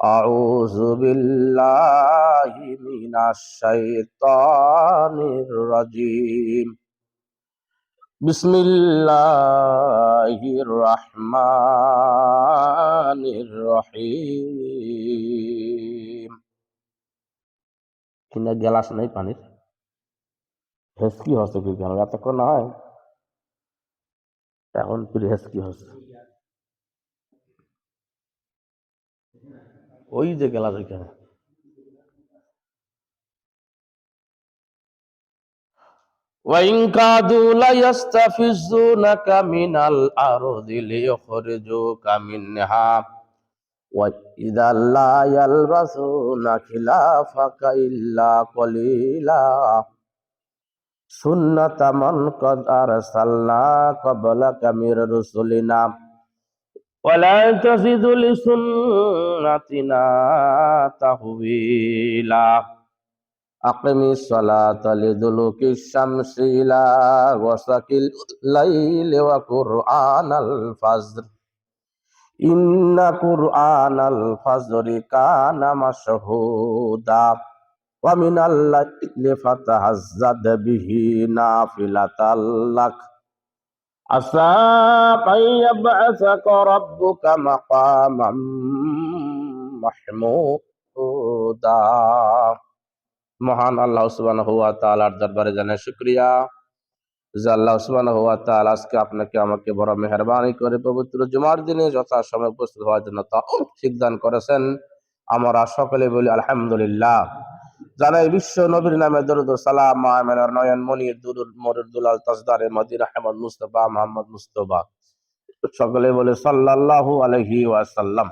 أعوذ بالله من الشيطان الرجيم بسم الله الرحمن الرحيم কিনা গ্লাস নাই পানির হেসকি হচ্ছে কি কেন এতক্ষণ না হয় এখন ফিরে হেসকি হচ্ছে ওই যে গ্লাস ওইখানে وإن كادوا ليستفزونك من الأرض ليخرجوك منها وإذا لا يلبثون خلافك إلا قليلا سنة من قد أرسلنا قبلك من رسلنا ولا تزد لسنتنا تحويلا أقم الصلاة لدلوك الشمس إلى غسق الليل وقرآن الفجر إن قرآن الفجر كان مشهودا ومن الليل فتهزد به نافلة لك عسى أن يبعثك ربك مقاما محمودا মহান আল্লাহ সুবান হুয়া তালার দরবারে জানাই শুক্রিয়া যে আল্লাহ সুবান হুয়া তাল আজকে আপনাকে আমাকে বড় মেহরবানি করে পবিত্র জুমার দিনে যথা সময় উপস্থিত হওয়ার জন্য তা দান করেছেন আমরা সকলে বলি আলহামদুলিল্লাহ জানাই বিশ্ব নবীর নামে দরুদ সালাম মাহমেনার নয়ন, মনির দুরুল মরুদুলাল তাজদারে, মদির, আহমদ, মুস্তফা, মোহাম্মদ মুস্তফা। সকলে বলে সাল্লাল্লাহু আলহি ওয়াসাল্লাম।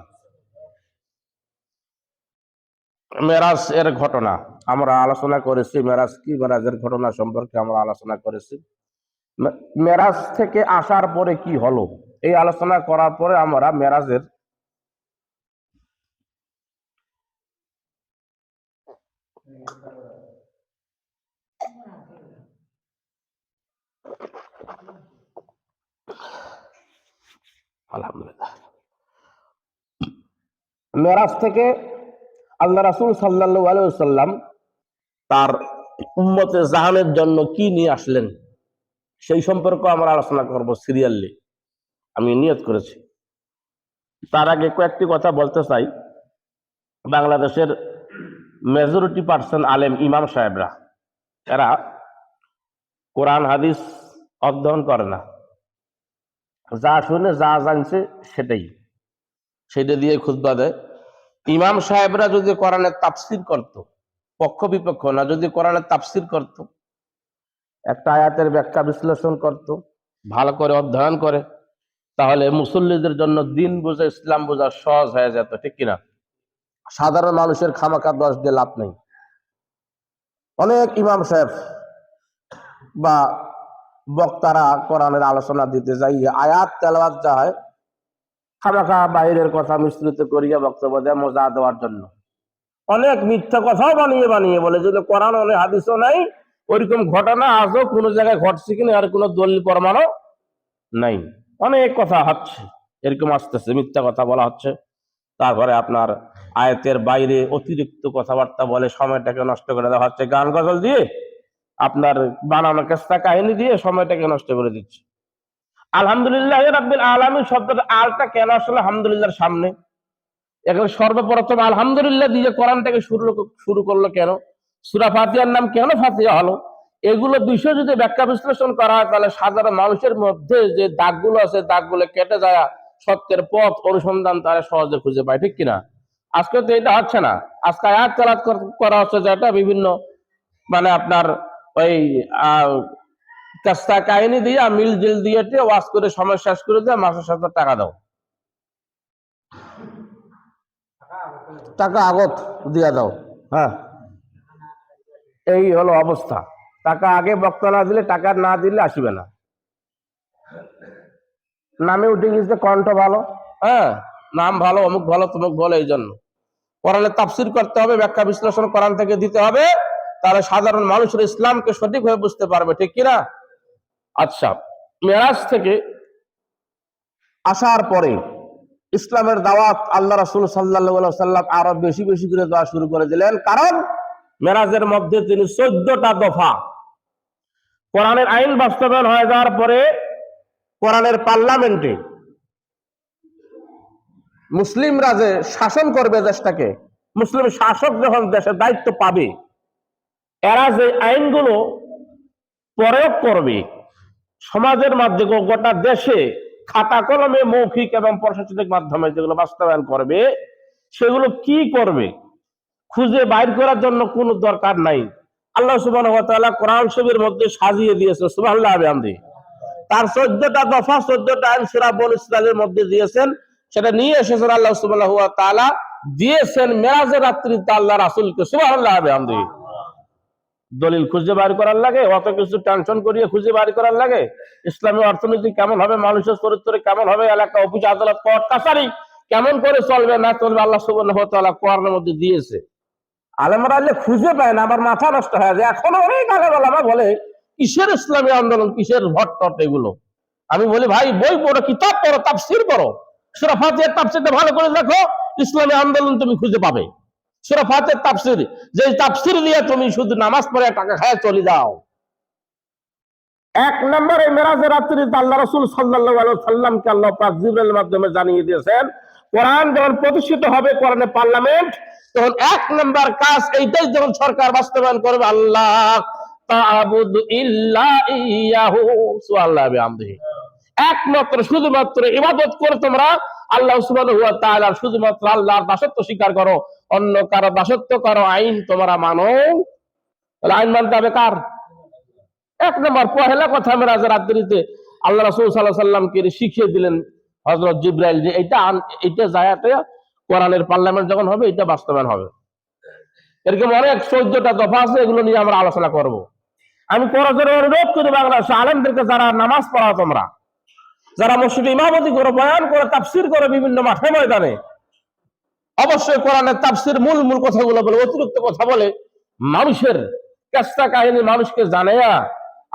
মেরাজ এর ঘটনা, আমরা আলোচনা করেছি, মেরাজ কি মেরাজের ঘটনা সম্পর্কে আমরা আলোচনা করেছি। মেরাজ থেকে আসার পরে কি হলো? এই আলোচনা করার পরে আমরা মেরাজের মেরাজ থেকে আল্লাহ রাসুল তার উম্মতে জাহানের জন্য কি নিয়ে আসলেন, সেই সম্পর্কে আমরা আলোচনা করব সিরিয়ালি। আমি নিয়ত করেছি। তার আগে কয়েকটি কথা বলতে চাই। বাংলাদেশের মেজরিটি পার্সেন্ট আলেম ইমাম সাহেবরা। এরা কোরআন, হাদিস অধ্যয়ন করে না। যা শুনে, যা জানছে, সেটাই। সেটা দিয়ে খুদবা দেয়। ইমাম সাহেবরা যদি কোরআনের তাফসির করত, পক্ষ বিপক্ষ না, যদি কোরআনের তাফসির করত, একটা আয়াতের ব্যাখ্যা বিশ্লেষণ করত, ভালো করে অধ্যয়ন করে, তাহলে মুসল্লিদের জন্য দিন বোঝা, ইসলাম বোঝা সহজ হয়ে যেত, ঠিক কিনা? সাধারণ মানুষের খামাকা দশ দিয়ে লাভ নেই। অনেক ইমাম সাহেব বা বক্তারা কোরআনের আলোচনা দিতে যাই আয়াত তেলাওয়াত যা হয়, খামাখা বাইরের কথা মিশ্রিত করিয়া বক্তব্য দেয়, মজা দেওয়ার জন্য। অনেক মিথ্যা কথাও বানিয়ে বানিয়ে বলে, যদি কোরআন অনেক হাদিসও নাই ওইরকম ঘটনা আজও কোনো জায়গায় ঘটছে কিনা আর কোনো দলিল প্রমাণও নাই। অনেক কথা হচ্ছে, এরকম আসতেছে, মিথ্যা কথা বলা হচ্ছে। তারপরে আপনার আয়তের বাইরে অতিরিক্ত কথাবার্তা বলে সময়টাকে নষ্ট করে দেওয়া হচ্ছে। গান গজল দিয়ে আপনার বানানো কেস্তা কাহিনী দিয়ে সময়টাকে নষ্ট করে দিচ্ছে। আলহামদুলিল্লাহ রাব্বিল আলামিন, শব্দটা আলটা কেন আসলে? আলহামদুলিল্লাহর সামনে। এখানে সর্বপ্রথম আলহামদুলিল্লাহ দিয়ে কোরআনটাকে শুরু শুরু করল কেন? সুরা ফাতিয়ার নাম কেন ফাতিয়া হলো? এগুলো বিষয় যদি ব্যাখ্যা বিশ্লেষণ করা হয়, তাহলে সাধারণ মানুষের মধ্যে যে দাগগুলো আছে, দাগগুলো কেটে যায়, সত্যের পথ অনুসন্ধান তারা সহজে খুঁজে পায়, ঠিক কিনা? আজকে তো এটা হচ্ছে না। আজকে আয়াত চালাত করা হচ্ছে যেটা বিভিন্ন মানে আপনার ওই কাস্তা কাহিনী দিয়ে মিল জিল দিয়ে ওয়াশ করে সময় শেষ করে দিয়ে মাসের সাথে টাকা দাও। টাকা আগত দিয়া দাও। হ্যাঁ। এই হলো অবস্থা। টাকা আগে বক্তা না দিলে টাকা না দিলে আসবে না। নামে উঠে গেছে কণ্ঠ ভালো। হ্যাঁ নাম ভালো অমুক ভালো তমুক ভালো এই জন্য কোরআনে তাফসির করতে হবে ব্যাখ্যা বিশ্লেষণ কোরআন থেকে দিতে হবে। তাহলে সাধারণ মানুষের ইসলামকে সঠিকভাবে বুঝতে পারবে, ঠিক কিনা আচ্ছা মেরাজ থেকে আসার পরে ইসলামের দাওয়াত আল্লাহ রাসুল সাল্লাহ আরও বেশি বেশি করে দেওয়া শুরু করে দিলেন। কারণ মেরাজের মধ্যে তিনি চোদ্দটা দফা কোরআনের আইন বাস্তবায়ন হয়ে যাওয়ার পরে কোরআনের পার্লামেন্টে মুসলিমরা যে শাসন করবে দেশটাকে, মুসলিম শাসক যখন দেশের দায়িত্ব পাবে এরা যে আইনগুলো প্রয়োগ করবে, সমাজের মাধ্যমে গোটা দেশে খাতা কলমে মৌখিক এবং প্রশাসনিক মাধ্যমে যেগুলো বাস্তবায়ন করবে, সেগুলো কি করবে, খুঁজে বাইর করার জন্য কোনো দরকার নাই। আল্লাহ সুবাহ কোরআন শরীফের মধ্যে সাজিয়ে দিয়েছে সুবাহ তার চোদ্দটা দফা, চোদ্দটা আইন সুরা বন ইসলামের মধ্যে দিয়েছেন, সেটা নিয়ে এসেছেন আল্লাহ সুবাহ দিয়েছেন মেরাজের রাত্রি আল্লাহ রাসুলকে সুবাহ আমদি দলিল খুঁজে বার করার লাগে, অত কিছু টেনশন করিয়ে খুঁজে বার করার লাগে। ইসলামী অর্থনীতি কেমন হবে মানুষের চরিত্র কেমন হবে এলাকা অফিস, আদালত, কোর্ট, কাছারি কেমন করে চলবে, না চলবে, আল্লাহ তাআলা কোরআনের মধ্যে দিয়েছে। আলেমরা আলে খুঁজে পায় না, আমার মাথা নষ্ট হয়ে যায়। এখন অনেক আলেম বলে, কিসের ইসলামী আন্দোলন, কিসের ভট টট এগুলো? আমি বলি, ভাই, বই পড়ো, কিতাব পড়ো, তাফসির পড়ো। সুরা ফাতিহার তাফসিরটা ভালো করে দেখো ইসলামী আন্দোলন তুমি খুঁজে পাবে। সুরা ফাতিহার তাফসির যে তাফসির দিয়ে তুমি শুধু নামাজ পড়ে টাকা খায় চলে যাও। এক নম্বরে মেরাজের রাত্রিতে আল্লাহ রসুল সাল্লাহ সাল্লামকে আল্লাহ পাক জিবরাইলের মাধ্যমে জানিয়ে দিয়েছেন, কোরআন যখন প্রতিষ্ঠিত হবে কোরআনের পার্লামেন্ট, তখন এক নম্বর কাজ এইটাই যখন সরকার বাস্তবায়ন করবে, আল্লাহ তা'বুদু ইল্লা ইয়াহু, সুবহানাল্লাহি বিহামদিহি। একমাত্র, শুধুমাত্র ইবাদত করে তোমরা আল্লাহ সুবহানাহু ওয়া তাআলা, শুধুমাত্র আল্লাহর দাসত্ব স্বীকার করো। অন্য কারও দাসত্ব করো, আইন তোমরা মানো। তাহলে আইন মানতে হবে কার? এক নম্বর, পহেলা কথা মেরাজ রাত্রিতে আল্লাহ রাসূল আলাইহি সাল্লামকে শিখিয়ে দিলেন হযরত জিব্রাইল যে এটা এটা জায়াতে কোরআনের পার্লামেন্ট যখন হবে এটা বাস্তবায়ন হবে। এরকম অনেক চোদ্দটা দফা আছে, এগুলো নিয়ে আমরা আলোচনা করব। আমি করজোরে অনুরোধ করি বাংলাদেশ আলেমদেরকে, যারা নামাজ পড়াও তোমরা, যারা মসজিদে ইমামতি করে, বয়ান করে, তাফসির করে বিভিন্ন মাঠে ময়দানে অবশ্যই কোরআনের তাফসির মূল মূল কথাগুলো বলে, অতিরিক্ত কথা বলে, মানুষের চেষ্টা কাহিনী মানুষকে জানাইয়া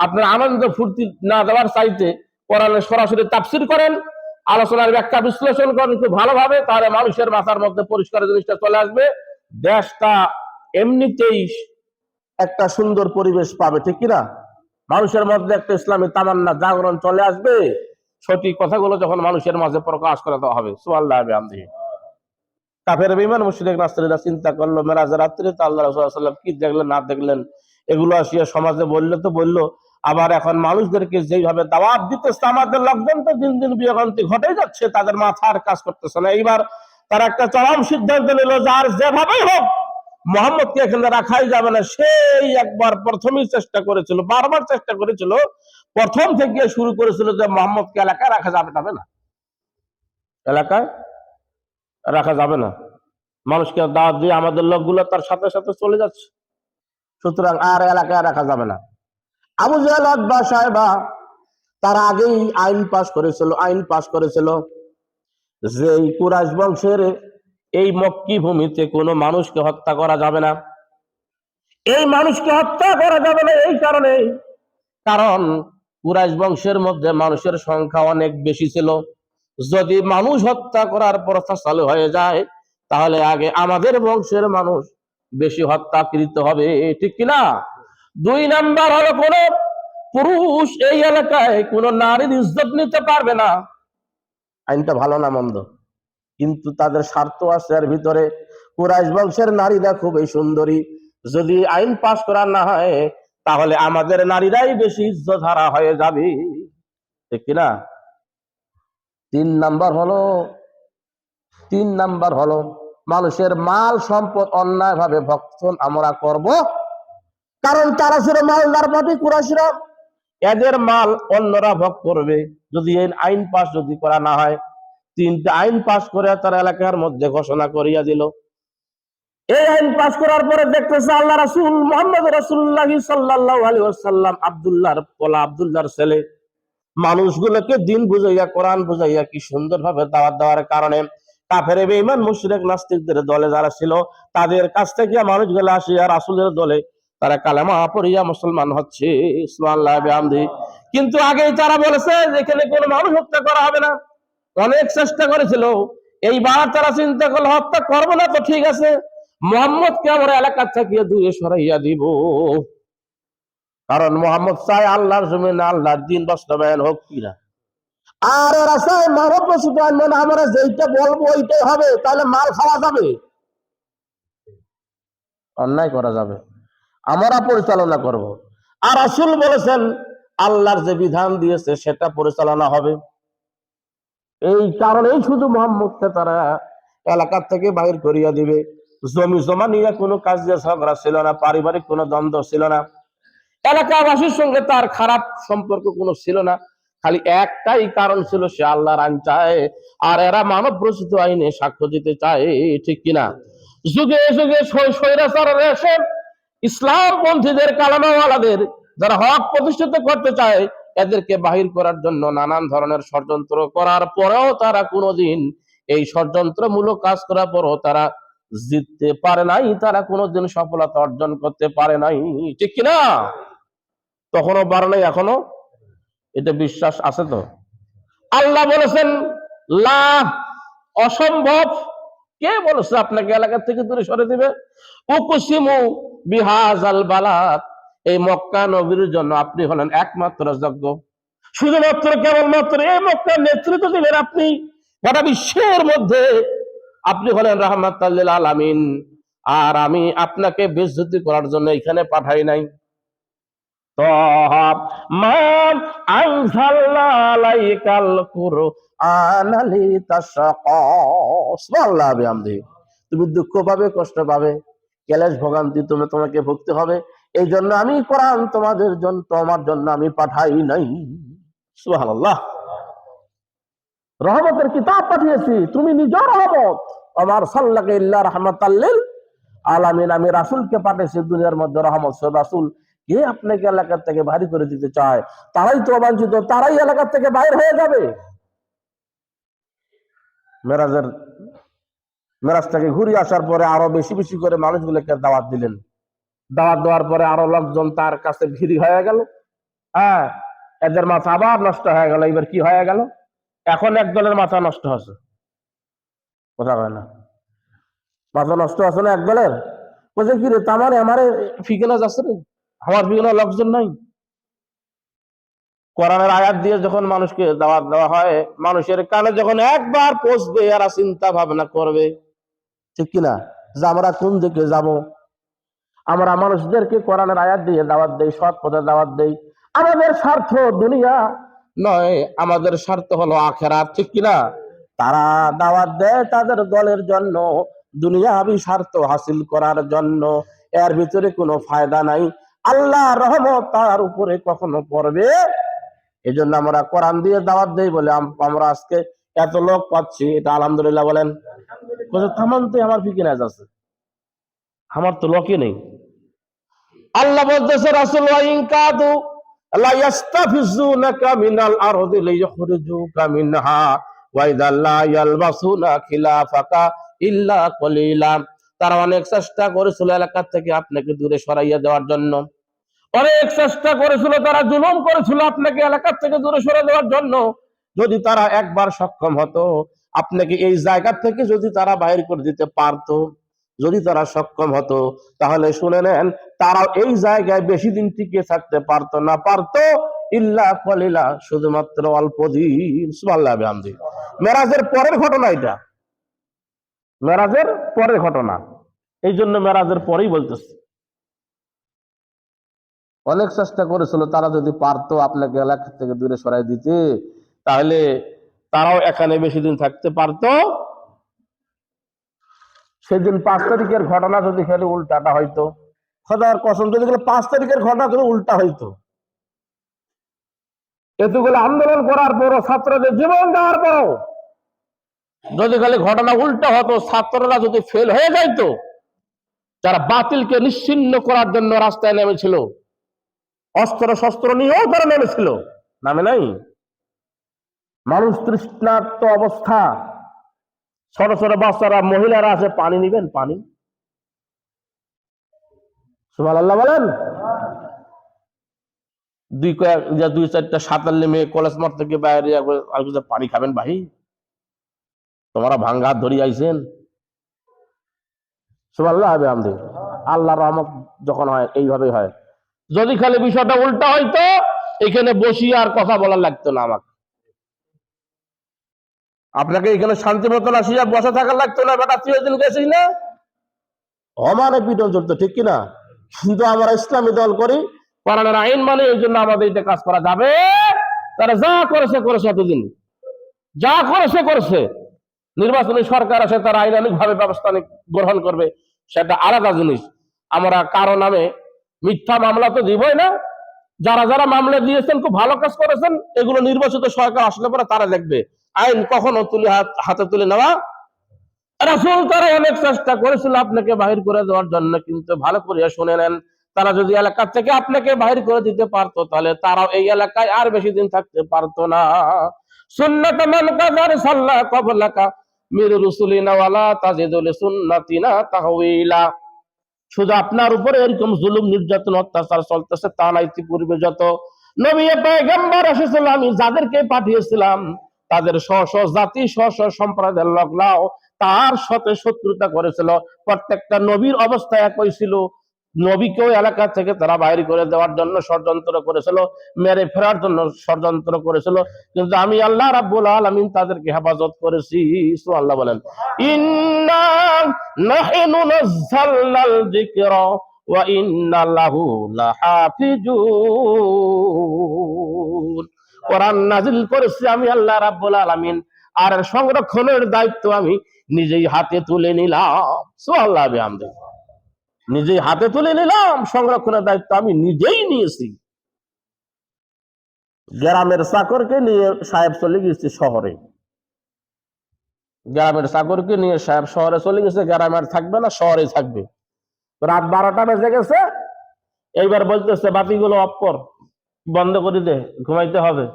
আপনার আনন্দ ফুর্তি না দেওয়ার চাইতে কোরআনের সরাসরি তাফসির করেন, আলোচনার ব্যাখ্যা বিশ্লেষণ করেন খুব ভালোভাবে, তাহলে মানুষের মাথার মধ্যে পরিষ্কার জিনিসটা চলে আসবে। দেশটা এমনিতেই একটা সুন্দর পরিবেশ পাবে, ঠিক কিনা? মানুষের মধ্যে একটা ইসলামী তামান্না, জাগরণ চলে আসবে। সঠিক কথাগুলো যখন মানুষের মাঝে প্রকাশ করে দেওয়া হবে। সুআল্লাহ আমদি কাফের বিমান মুশরিক নাস্তিরা চিন্তা করল, মেরাজ রাত্রে তো আল্লাহ ওয়াসাল্লাম কি দেখলেন, না দেখলেন? এগুলো আসিয়া সমাজে বললে তো বলল, আবার এখন মানুষদেরকে যেইভাবে দাওয়াত দিতেছে, আমাদের লোকজন তো দিন দিন বিয়োগান্তি ঘটে যাচ্ছে, তাদের মাথার কাজ করতেছে না। এইবার তারা একটা চরম সিদ্ধান্ত নিল যে আর যেভাবেই হোক, মোহাম্মদকে এখানে রাখাই যাবে না। সেই একবার প্রথমেই চেষ্টা করেছিল, বারবার চেষ্টা করেছিল, প্রথম থেকে শুরু করেছিল যে মোহাম্মদকে এলাকায় রাখা যাবে না? এলাকায় রাখা যাবে না। মানুষকে দাওয়াত দিয়ে আমাদের লোকগুলো তার সাথে সাথে চলে যাচ্ছে। সুতরাং আর এলাকায় রাখা যাবে না। আবু জাহেল আকবা সাহেবা তার আগেই আইন পাশ করেছিল, আইন পাশ করেছিল যে কুরাইশ বংশের এই মক্কি ভূমিতে কোনো মানুষকে হত্যা করা যাবে না। এই মানুষকে হত্যা করা যাবে না এই কারণে কারণ কুরাইশ বংশের মধ্যে মানুষের সংখ্যা অনেক বেশি ছিল। যদি মানুষ হত্যা করার প্রথা চালু হয়ে যায়, তাহলে আগে আমাদের বংশের মানুষ বেশি হত্যাকৃত হবে, ঠিক কিনা? দুই নাম্বার হলো কোন পুরুষ এই এলাকায় কোন নারীর ইজ্জত নিতে পারবে না। আইনটা ভালো না মন্দ? কিন্তু তাদের স্বার্থ আছে এর ভিতরে। কুরাইশ বংশের নারীরা খুবই সুন্দরী। যদি আইন পাশ করা না হয়, তাহলে আমাদের নারীরাই বেশি ইজ্জত হারা হয়ে যাবে, ঠিক কিনা? তিন নাম্বার হলো, তিন নাম্বার হলো, মানুষের মাল সম্পদ অন্যায় ভাবে ভক্ষণ আমরা করব। কারণ তারা ছিল মালদার পার্টি কুরাশিরা এদের মাল অন্যরা ভোগ করবে। যদি এই আইন পাস যদি করা না হয়, তিনটা আইন পাস করে তার এলাকার মধ্যে ঘোষণা করিয়া দিল। এই আইন পাস করার পরে দেখতেছে আল্লাহ রাসুল, মোহাম্মদ রাসূলুল্লাহ সাল্লাল্লাহু আলাইহি ওয়াসাল্লাম, আব্দুল্লাহর পোলা আব্দুল্লাহর ছেলে। মানুষগুলোকে দিন বুঝাইয়া, কোরআন বুঝাইয়া কি সুন্দর ভাবে দাওয়াত দেওয়ার কারণে কাফের, বেঈমান, মুশরিক, নাস্তিকদের দলে যারা ছিল, তাদের কাছ থেকে মানুষগুলো আসিয়া রাসূলের দলে তারা কালেমা পড়িয়া মুসলমান হচ্ছে। কিন্তু আগেই তারা বলেছে এখানে কোনো মানুষ হত্যা করা হবে না। অনেক চেষ্টা করেছিল। এইবার তারা চিন্তা করল, হত্যা করব না তো ঠিক আছে। মোহাম্মদকে আমরা এলাকা থেকে দূরে সরাইয়া দিব। কারণ মোহাম্মদ চাই আল্লাহর জমিনে আল্লাহর দিন বাস্তবায়ন হোক কিনা। আর এরা মানব রচিত মানে আমরা যেইটা বলব ওইটাই হবে, তাহলে মাল খাওয়া যাবে। অন্যায় করা যাবে। আমরা পরিচালনা করব। আর আসল বলেছেন, আল্লাহর যে বিধান দিয়েছে সেটা পরিচালনা হবে। এই কারণেই শুধু মোহাম্মদকে তারা এলাকার থেকে বাহির করিয়া দিবে। জমি জমা নিয়ে কোনো কাজ দিয়ে ঝগড়া ছিল না, পারিবারিক কোনো দ্বন্দ্ব ছিল না। এলাকাবাসীর সঙ্গে তার খারাপ সম্পর্ক কোনো ছিল না। খালি একটাই কারণ ছিল, সে আল্লাহর আইন চায়, আর এরা মানব রচিত আইনে সাক্ষ্য দিতে চায়, ঠিক কিনা? যুগে যুগে ইসলাম পন্থীদের কালামাওয়ালাদের যারা হক প্রতিষ্ঠিত করতে চায়, এদেরকে বাহির করার জন্য নানান ধরনের ষড়যন্ত্র করার পরেও তারা কোনোদিন এই ষড়যন্ত্রমূলক কাজ করার পরও তারা জিততে পারে নাই, তারা কোনোদিন সফলতা অর্জন করতে পারে নাই, ঠিক কিনা? তখনও পারে নাই এখনও এটা বিশ্বাস আছে তো? আল্লাহ বলেছেন লাভ অসম্ভব। কে বলেছে আপনাকে এলাকা থেকে দূরে সরে দিবে? বিহাজ আল বালাত এই মক্কা নবীর জন্য আপনি হলেন একমাত্র যোগ্য শুধুমাত্র কেবলমাত্র এই মক্কার নেতৃত্ব দিলেন আপনি। গোটা বিশ্বের মধ্যে আপনি হলেন রহমাত আলামিন। আর আমি আপনাকে বেজ্জতি করার জন্য এখানে পাঠাই নাই। তুমি দুঃখ পাবে, কষ্ট পাবে, ক্লেশ ভোগান্তি তুমি, তোমাকে ভুগতে হবে। এই জন্য আমি কোরআন তোমাদের জন্য তোমার জন্য আমি পাঠাই নাই। সুবহানাল্লাহ। রহমতের কিতাব পাঠিয়েছি, তুমি নিজের রহমত। আমার সাল্লাকে ইল্লা রহমাতাল্লিল আলামিন, আমি রাসূলকে পাঠিয়েছি দুনিয়ার মধ্যে রহমত রাসূল কে আপনাকে এলাকার থেকে ভারী করে দিতে চায়, তারাই তো অবাঞ্ছিত, তারাই এলাকার থেকে বাইর হয়ে যাবে। মেরাজের, মেরাজ থেকে ঘুরে আসার পরে আরও বেশি বেশি করে মানুষগুলোকে দাওয়াত দিলেন। দাওয়াত দেওয়ার পরে আরও লোকজন তার কাছে ভিড়ি হয়ে গেল। হ্যাঁ এদের মাথা আবার নষ্ট হয়ে গেল, এবার কি হয়ে গেল? এখন এক দলের মাথা নষ্ট হচ্ছে। কথা হয় না? মাথা নষ্ট আছে না এক দলের? বলছে কি রে তামারে আমারে ফিকেনা যাচ্ছে রে? আমার ফিকেনা লোকজন নাই। কোরআনের আয়াত দিয়ে যখন মানুষকে দাওয়াত দেওয়া হয়, মানুষের কানে যখন একবার পৌঁছবে, এরা চিন্তা ভাবনা করবে। ঠিক কিনা যে আমরা কোন দিকে যাব? আমরা মানুষদেরকে কোরআনের আয়াত দিয়ে দাওয়াত দেই, সৎ পথে দাওয়াত দেই। আমাদের স্বার্থ দুনিয়া নয়, আমাদের স্বার্থ হলো আখেরাত, ঠিক কিনা তারা দাওয়াত দেয় তাদের দলের জন্য দুনিয়া দুনিয়াবি স্বার্থ হাসিল করার জন্য। এর ভিতরে কোনো ফায়দা নাই। আল্লাহ রহমত তার উপরে কখনো পড়বে। এই জন্য আমরা কোরআন দিয়ে দাওয়াত দেই বলে আম- আমরা আজকে এত লোক পাচ্ছি, এটা আলহামদুলিল্লাহ বলেন। থামান তো আমার ফিকিরাজ আছে। আমার তো লোকই নেই। আল্লাহ বলতেছে রাসূল কাদু লা ইয়াস্তাফিজুনাকা মিনাল আরদি লিইখরিজুকা মিনহা ওয়া লা ইয়ালবাসুনা খিলাফাকা ইল্লা কলিলা। তারা অনেক চেষ্টা করেছিল এলাকা থেকে আপনাকে দূরে সরাইয়া দেওয়ার জন্য। অনেক চেষ্টা করেছিল, তারা জুলুম করেছিল আপনাকে এলাকা থেকে দূরে সরে দেওয়ার জন্য। যদি তারা একবার সক্ষম হতো, আপনাকে এই জায়গা থেকে যদি তারা বাইর করে দিতে পারতো, যদি তারা সক্ষম হতো, তাহলে শুনে নেন তারা এই জায়গায় বেশি দিন টিকে থাকতে পারতো না, পারতো ইল্লা কলিলা, শুধুমাত্র অল্প দিন। সুবহানাল্লাহ, বিহামদি। মেরাজের পরের ঘটনা এটা। মেরাজের পরের ঘটনা। এই জন্য মেরাজের পরেই বলতেছে। অনেক চেষ্টা করেছিল, তারা যদি পারতো আপনাকে এলাকা থেকে দূরে সরাই দিতে, তাহলে তারাও এখানে বেশি দিন থাকতে পারতো। সেদিন পাঁচ তারিখের ঘটনা যদি খেলে উল্টাটা হয়তো খোদার কসম, যদি পাঁচ তারিখের ঘটনা যদি উল্টা হইতো, এতগুলো আন্দোলন করার পরও ছাত্রদের জীবন দেওয়ার পরও, যদি খালি ঘটনা উল্টা হতো, ছাত্ররা যদি ফেল হয়ে যাইতো, যারা বাতিলকে নিশ্চিন্ন করার জন্য রাস্তায় নেমেছিল অস্ত্র শস্ত্র নিয়েও তারা নেমেছিল। নামে নাই? মানুষ তৃষ্ণার্ত অবস্থা। ছোট ছোট বাচ্চারা, মহিলারা আছে পানি নিবেন, পানি। সুমাল আল্লাহ বলেন। দুই কয়েক দুই চারটা সাঁতার নেমে কলেজ মাঠ থেকে বাইরে পানি খাবেন ভাই? তোমরা ভাঙ্গা ধরি আইছেন? সুবহানাল্লাহ হবে আমদি আল্লাহ রহমত যখন হয় এইভাবে হয়। যদি খালি বিষয়টা উল্টা হইতো, এখানে বসিয়ে আর কথা বলার লাগতো না আমাকে। আপনাকে এখানে শান্তি মতন আসিয়া বসে থাকার লাগতো না, বেটা তুই দিন গেছিস না? আমারে পিটন চলতো, ঠিক কিনা? কিন্তু আমরা ইসলামী দল করি কোরআনের আইন মানে এই জন্য আমাদের এটা কাজ করা যাবে। তারা যা করেছে করেছে এতদিন। যা করেছে করেছে নির্বাচনী সরকার আছে তারা আইনানিক ভাবে ব্যবস্থা গ্রহণ করবে, সেটা আলাদা জিনিস। আমরা কারও নামে মিথ্যা মামলা তো দিবই না। যারা যারা মামলা দিয়েছেন, খুব ভালো কাজ করেছেন, এগুলো নির্বাচিত সরকার আসলে পরে তারা দেখবে। আইন কখনো তুলে হাতে তুলে নেওয়া রাসুল তারা অনেক চেষ্টা করেছিল আপনাকে বাহির করে দেওয়ার জন্য, কিন্তু ভালো করে শুনে নেন। তারা যদি এলাকা থেকে আপনাকে বাহির করে দিতে পারতো, তাহলে তারাও এই এলাকায় আর বেশি দিন থাকতে পারতো না। সুন্নাত মান কাদার সাল্লা কবলাকা মির রুসুলিনা ওয়ালা তাজিদুল সুন্নাতিনা তাহউইলা শুধু আপনার উপরে এরকম জুলুম, নির্যাতন, অত্যাচার চলতেছে তা না, ইতিপূর্বে যত নবী পয়গম্বর এসেছিল, আমি যাদেরকে পাঠিয়েছিলাম, তাদের স্ব জাতি স্ব সম্প্রদায়ের লোকরাও তার সাথে শত্রুতা করেছিল। প্রত্যেকটা নবীর অবস্থা একই ছিল। নবীকেও এলাকা থেকে তারা বাইরে করে দেওয়ার জন্য ষড়যন্ত্র করেছিল, মেরে ফেরার জন্য ষড়যন্ত্র করেছিল। কিন্তু আমি আল্লাহ রাব্বুল আলামিন তাদেরকে হেফাজত করেছি আল্লাহ বলেন। ইন্না নাহনু নাযালনাল যিকরা ওয়া ইন্না লাহু লাহাফিজুন। কোরআন নাজিল করেছি আমি আল্লাহ রাব্বুল আলামিন, আর সংরক্ষণের দায়িত্ব আমি নিজেই হাতে তুলে নিলাম, সুবহানাল্লাহ বিহামদিহি। নিজেই হাতে তুলে নিলাম, সংরক্ষণের দায়িত্ব আমি নিজেই নিয়েছি। গ্রামের চাকরকে নিয়ে সাহেব চলে গেছে শহরে। গ্রামের চাকরকে নিয়ে সাহেব শহরে চলে গেছে, গ্রামে আর থাকবে না, শহরে থাকবে। রাত বারোটা বেজে গেছে, এইবার বলতেছে, বাতিগুলো অফ কর, বন্ধ করে দে, ঘুমাইতে হবে।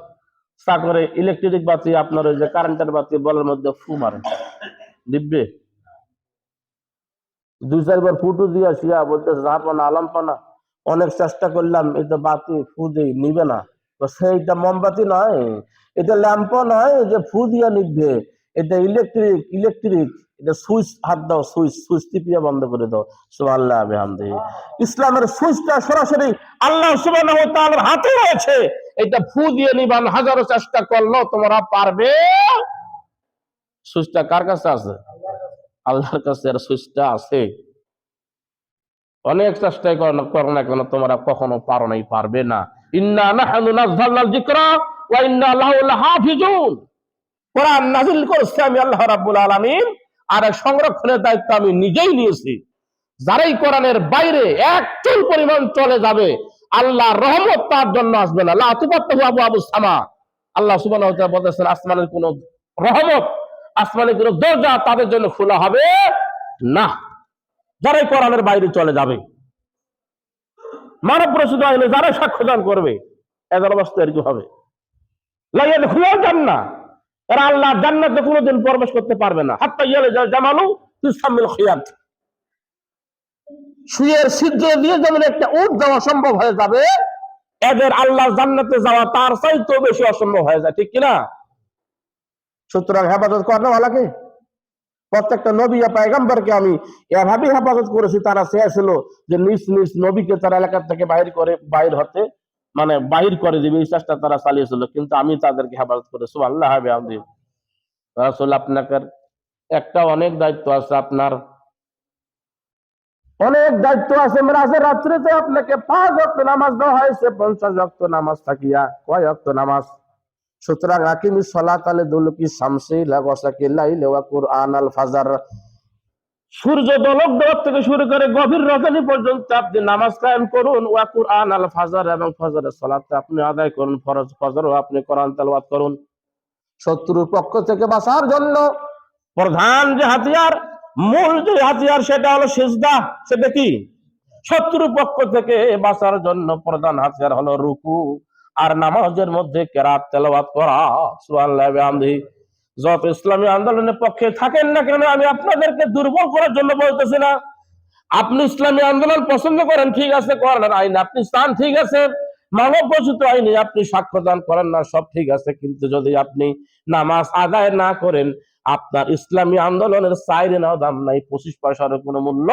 চাকরে ইলেকট্রিক বাতি, আপনার ওই যে কারেন্টের বাতি, বলের মধ্যে ফু মারে। দিব্যে। দুই চারবার ফুটু দিয়া শিয়া বলতেছে, জাহাপানা, আলামপানা। অনেক চেষ্টা করলাম এটা বাতি ফু দিই, নিবে না। তো সেইটা মোমবাতি নয়, এটা ল্যাম্প নয়, যে ফু দিয়া নিবে। এটা ইলেকট্রিক ইলেকট্রিক। এটা সুইচ হাত দাও, সুইচ সুইচ টিপিয়া বন্ধ করে দাও। সুবহানাল্লাহ, বিহামদি। ইসলামের সুইচটা সরাসরি আল্লাহ তাআলার হাতে রয়েছে। এটা ফু দিয়ে নিবান, হাজারো চেষ্টা করল, তোমরা পারবে? সুইচটা কার কাছে আছে? আল্লাহর কাছে আর সুইচটা আছে। অনেক চেষ্টাই করো না কেন, তোমরা কখনো পারো নাই পারবে না। ইন্না ওয়া ইন্না কোরআন নাযিল আমি আল্লাহ রাব্বুল আলামিন, আর সংরক্ষণের দায়িত্ব আমি নিজেই নিয়েছি। যারাই কোরআনের বাইরে এক চুল পরিমাণ চলে যাবে আল্লাহ রহমত তার জন্য আসবে না। আবু আবু সামা। আল্লাহ সুবহানাহু ওয়া তাআলা বলেছেন আসমানের কোন রহমত আসমানের কোন দরজা তাদের জন্য খোলা হবে না। যারাই কোরআনের বাইরে চলে যাবে, মানব প্রসূত আইনে যারা সাক্ষ্যদান করবে, এদের অবস্থা এরকম হবে। যান না আল্লাহ জান্নাতে কোনোদিন প্রবেশ করতে পারবে না। ইয়ালে জামালু তুসামিল খিয়াত শুয়ের দিয়ে যেমন একটা উট যাওয়া সম্ভব হয়ে যাবে, এদের আল্লাহ জান্নাতে যাওয়া তার চাইতেও বেশি অসম্ভব হয়ে যায়, ঠিক কিনা? সুতরাং হেফাজত করা ভালাকে প্রত্যেকটা নবী আর পায়গাম্বারকে আমি এভাবে হেফাজত করেছি, তারা চেয়েছিল যে নিজ নিজ নবীকে তারা এলাকা থেকে বাইর করে, বাইর হতে মানে বাহির করে দিবে, এই চেষ্টা তারা চালিয়েছিল, কিন্তু আমি তাদেরকে হেফাজত করেছি। আল্লাহ হবে আমাদের রাসূল, আপনাকে একটা অনেক দায়িত্ব আছে, আপনার অনেক দায়িত্ব আছে মেরাজের রাত্রিতে আপনাকে পাঁচ ওয়াক্ত নামাজ দেওয়া হয়েছে, পঞ্চাশ ওয়াক্ত নামাজ থাকিয়া, কয় ওয়াক্ত নামাজ? সুতরাং আকিমি দুলুকি আল ফাজার। সূর্য দলক দেওয়ার থেকে শুরু করে গভীর পর্যন্ত আপনি নামাজ কায়েম করুন, ওয়া আল ফাজার এবং ফজরের আপনি আদায় করুন, ফরজ ফজরও আপনি কোরআন তেলাওয়াত করুন। শত্রুর পক্ষ থেকে বাঁচার জন্য প্রধান যে হাতিয়ার, মূল যে হাতিয়ার সেটা হলো সিজদা, সেটা কি? শত্রুর পক্ষ থেকে বাঁচার জন্য প্রধান হাতিয়ার হলো রুকু। আর নামাজের মধ্যে কেরাত তেলাওয়াত করা, সুবহানাল্লাহি যত ইসলামী আন্দোলনের পক্ষে থাকেন না কেন, আমি আপনাদেরকে দুর্বল করার জন্য বলতেছি না। আপনি ইসলামী আন্দোলন পছন্দ করেন, ঠিক আছে, করেন আইন। আপনি স্থান ঠিক আছে। মানব প্রসূত আইনে আপনি সাক্ষ্য দান করেন না, সব ঠিক আছে। কিন্তু যদি আপনি নামাজ আদায় না করেন, আপনার ইসলামী আন্দোলনের সাইরে নাও দাম নাই, পঁচিশ পয়সার কোনো মূল্য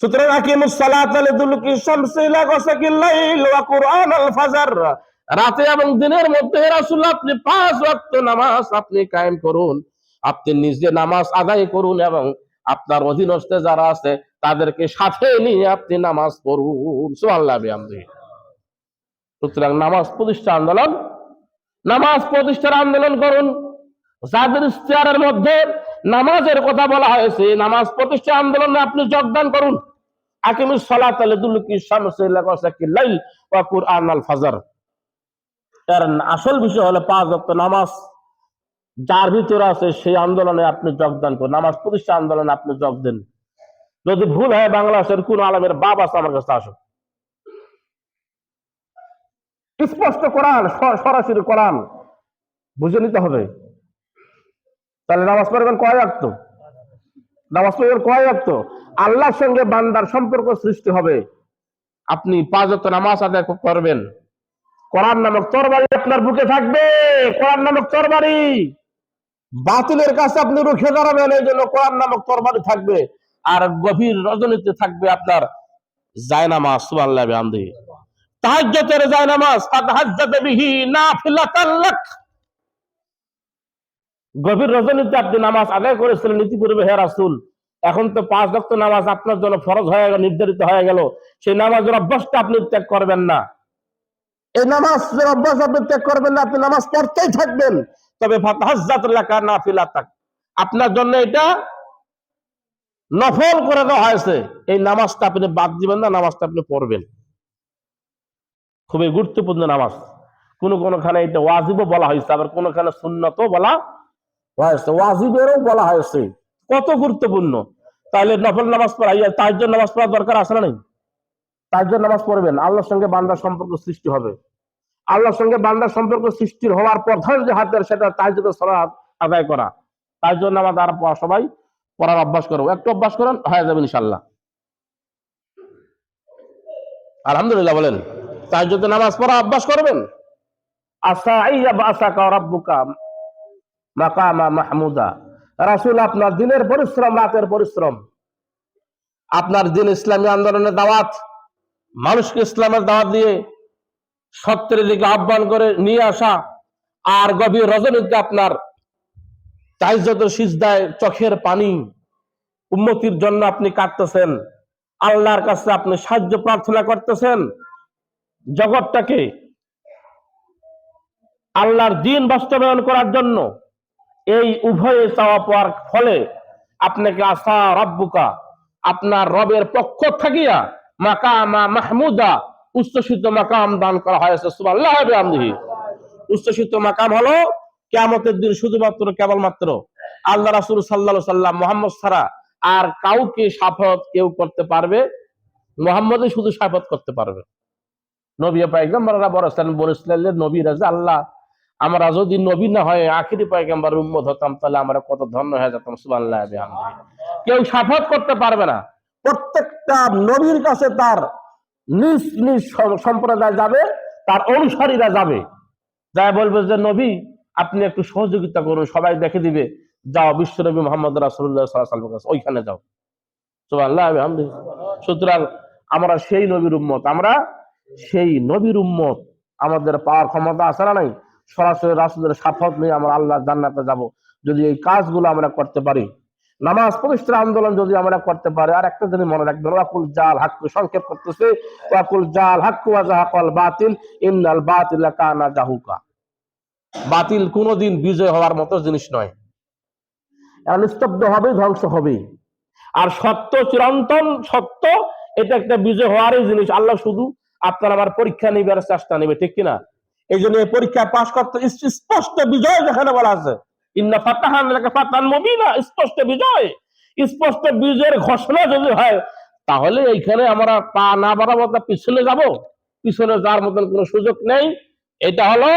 সুতরাং আকিমুস সালাত লিদুলকি শামসি ইলা গাসাকিল লাইল ওয়া কুরআন আল ফাজর। রাতে এবং দিনের মধ্যে রাসূল, আপনি পাঁচ ওয়াক্ত নামাজ আপনি কায়েম করুন। আপনি নিজে নামাজ আদায় করুন এবং আপনার অধীনস্থে যারা আছে, তাদেরকে সাথে নিয়ে আপনি নামাজ পড়ুন। সুবহানাল্লাহ বিহামদিহি সুতরাং নামাজ প্রতিষ্ঠা আন্দোলন, নামাজ প্রতিষ্ঠার আন্দোলন করুন। যাদের ইশতেহারের মধ্যে নামাজের কথা বলা হয়েছে, নামাজ প্রতিষ্ঠা আন্দোলনে আপনি যোগদান করুন। আকিমুস সালাত গাসাকিল লাইল ওয়া ফাজর? আসল বিষয় হলো পাঁচ ওয়াক্ত নামাজ। যার ভিতরে আছে সেই আন্দোলনে আপনি যোগদান করুন নামাজ প্রতিষ্ঠা আন্দোলনে আপনি যোগ দেন। যদি ভুল হয় বাংলাদেশের কোন আলমের বাপ আছে আমার কাছে আসুন স্পষ্ট কোরআন সরাসরি কোরআন। বুঝে নিতে হবে। তাহলে নামাজ পড়বেন কয় আক্ত নামাজ পড়বেন কয় আল্লাহর সঙ্গে বান্দার সম্পর্ক সৃষ্টি হবে। আপনি পাঁচ নামাজ আদায় করবেন কোরআন নামক তরবারি আপনার বুকে থাকবে। কোরআন নামক তরবারি। বাতিলের কাছে আপনি রুখে দাঁড়াবেন, এই জন্য কোরআন নামক তরবারি থাকবে। আর গভীর রজনীতে থাকবে আপনার জায়নামাজ, সুবহানাল্লাহ বিহামদিহি। তাহাজ্জুদের জায়নামাজ বিহি গভীর রজনীতে আপনি নামাজ আদায় করেছিলেন নীতিপূর্বে হে রাসূল এখন তো পাঁচ ওয়াক্ত নামাজ আপনার জন্য ফরজ হয়ে গেল নির্ধারিত হয়ে গেল। সেই নামাজের অভ্যাসটা আপনি ত্যাগ করবেন না। এই নামাজের অভ্যাস আপনি ত্যাগ করবেন না আপনি নামাজ পড়তেই থাকবেন। তবে ফাতাহাজ্জাত লাকা নাফিলাতাক আপনার জন্য এটা নফল করে দেওয়া হয়েছে। এই নামাজটা আপনি বাদ দিবেন না নামাজটা আপনি পড়বেন। খুবই গুরুত্বপূর্ণ নামাজ। কোন কোনখানে এটা ওয়াজিবও বলা হয়েছে আবার কোনখানে সুন্নতও বলা হয়েছে ওয়াজিবেরও বলা হয়েছে। কত গুরুত্বপূর্ণ? তাহলে নফল নামাজ পড়া ইয়া তাহাজ্জুদ নামাজ পড়ার দরকার আছে না নেই? তাহাজ্জুদ নামাজ পড়বেন। আল্লাহর সঙ্গে বান্দার সম্পর্ক সৃষ্টি হবে। আল্লাহর সঙ্গে বান্দার সম্পর্ক সৃষ্টির হওয়ার প্রধান যে হাতের সেটা তাহাজ্জুদের সালাত আদায় করা। তাহাজ্জুদ নামাজ আর পড়া সবাই পড়ার অভ্যাস করো। একটু অভ্যাস করেন হয়ে যাবে ইনশাল্লাহ আলহামদুলিল্লাহ বলেন। তাহাজ্জুদ নামাজ পড়া অভ্যাস করবেন? আসা আইয়া বাসাকা রাব্বুকা। মাকামা মাহমুদা। রাসূল আপনার দিনের পরিশ্রম, রাতের পরিশ্রম। আপনার দিন ইসলামী আন্দোলনের দাওয়াত, মানুষকে ইসলামের দাওয়াত দিয়ে সত্যের দিকে আহ্বান করে নিয়ে আসা আর গভীর রজনীতে আপনার তাইজত সিজদায় চোখের পানি উন্নতির জন্য আপনি কাটতেছেন আল্লাহর কাছে আপনি সাহায্য প্রার্থনা করতেছেন, জগৎটাকে আল্লাহর দিন বাস্তবায়ন করার জন্য এই উভয়ে চাওয়া পাওয়ার ফলে আপনাকে আসা রব্বুকা আপনার রবের পক্ষ থাকিয়া মাকামা মাহমুদা উচ্চসিত মাকাম দান করা হয়েছে। বিহামদিহি। উচ্চসিত মাকাম হলো কিয়ামতের দিন শুধুমাত্র, কেবলমাত্র আল্লাহ রাসূল সাল্লাল্লাহু সাল্লাম মোহাম্মদ ছাড়া আর কাউকে সাফত কেউ করতে পারবে, মোহাম্মদই শুধু সাফত করতে পারবে। নবী পাইগম্বররা বলেছেন, বলেছিলেন নবীরা যে আল্লাহ আমরা যদি নবী না হয়, আখিরি পাইগম্বর উম্মত হতাম, তাহলে আমরা কত ধন্য হয়ে যেতাম বিহামদিহি কেউ সাফত করতে পারবে না। প্রত্যেকটা নবীর কাছে তার নিজ নিজ সম্প্রদায় যাবে, তার অনুসারীরা যাবে। যা বলবে যে, নবী, আপনি একটু সহযোগিতা করুন, সবাই দেখে দিবে। যাও বিশ্বনবী মোহাম্মদ রাসুল্লাহ সাল্লামের কাছে, ওইখানে যাও। বিহামদিহি। সুতরাং আমরা সেই নবীর উম্মত, আমরা সেই নবীর উম্মত। আমাদের পাওয়ার ক্ষমতা আছে না নাই? সরাসরি রাসুলের সাফত নিয়ে আমরা আল্লাহ জান্নাতে যাব। যদি এই কাজগুলো আমরা করতে পারি, নামাজ প্রতিষ্ঠা আন্দোলন যদি আমরা করতে পারি আর একটা জিনিস মনে রাখবেন, ওয়াকুল জাল হাক্কু, সংক্ষেপ করতেছে, ওয়াকুল জাল হাক্কু ওয়া জাহাকাল বাতিল, ইন্নাল বাতিল কানা জাহুকা। বাতিল কোনোদিন বিজয় হওয়ার মতো জিনিস নয়। এখন স্তব্ধ হবে ধ্বংস হবে আর সত্য চিরন্তন সত্য, এটা একটা বিজয় হওয়ারই জিনিস। আল্লাহ শুধু আপনার আমার পরীক্ষা নিবার চেষ্টা নেবে, ঠিক কিনা? এই জন্য পরীক্ষা পাশ করতে স্পষ্ট বিজয় যেখানে বলা আছে। ইন্না ফাতাহান ফাতান স্পষ্ট বিজয়। স্পষ্ট বিজয়ের ঘোষণা যদি হয়, তাহলে এইখানে আমরা পা না বাড়াবো তা পিছনে যাব। পিছনে যাওয়ার মতন কোনো সুযোগ নেই। এটা হলো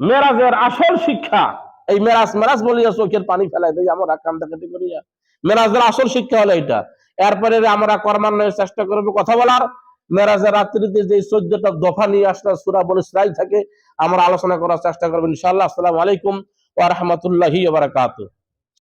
মেরাজের আসল শিক্ষা। এই মেরাজ মেরাজ বলিয়া চোখের পানি ফেলাই দেয় আমরা কান্দাকাটি করিয়া। মেরাজের আসল শিক্ষা হলো এটা এরপরে আমরা কর্মান্বয়ের চেষ্টা করব কথা বলার। মেরাজের রাত্রিতে যে চোদ্দটা দফা নিয়ে আসলে সুরা বলে থাকে, আমরা আলোচনা করার চেষ্টা করব ইনশাল্লাহ আসসালামু আলাইকুম ওয়া রাহমাতুল্লাহি ওয়া বারাকাতুহু।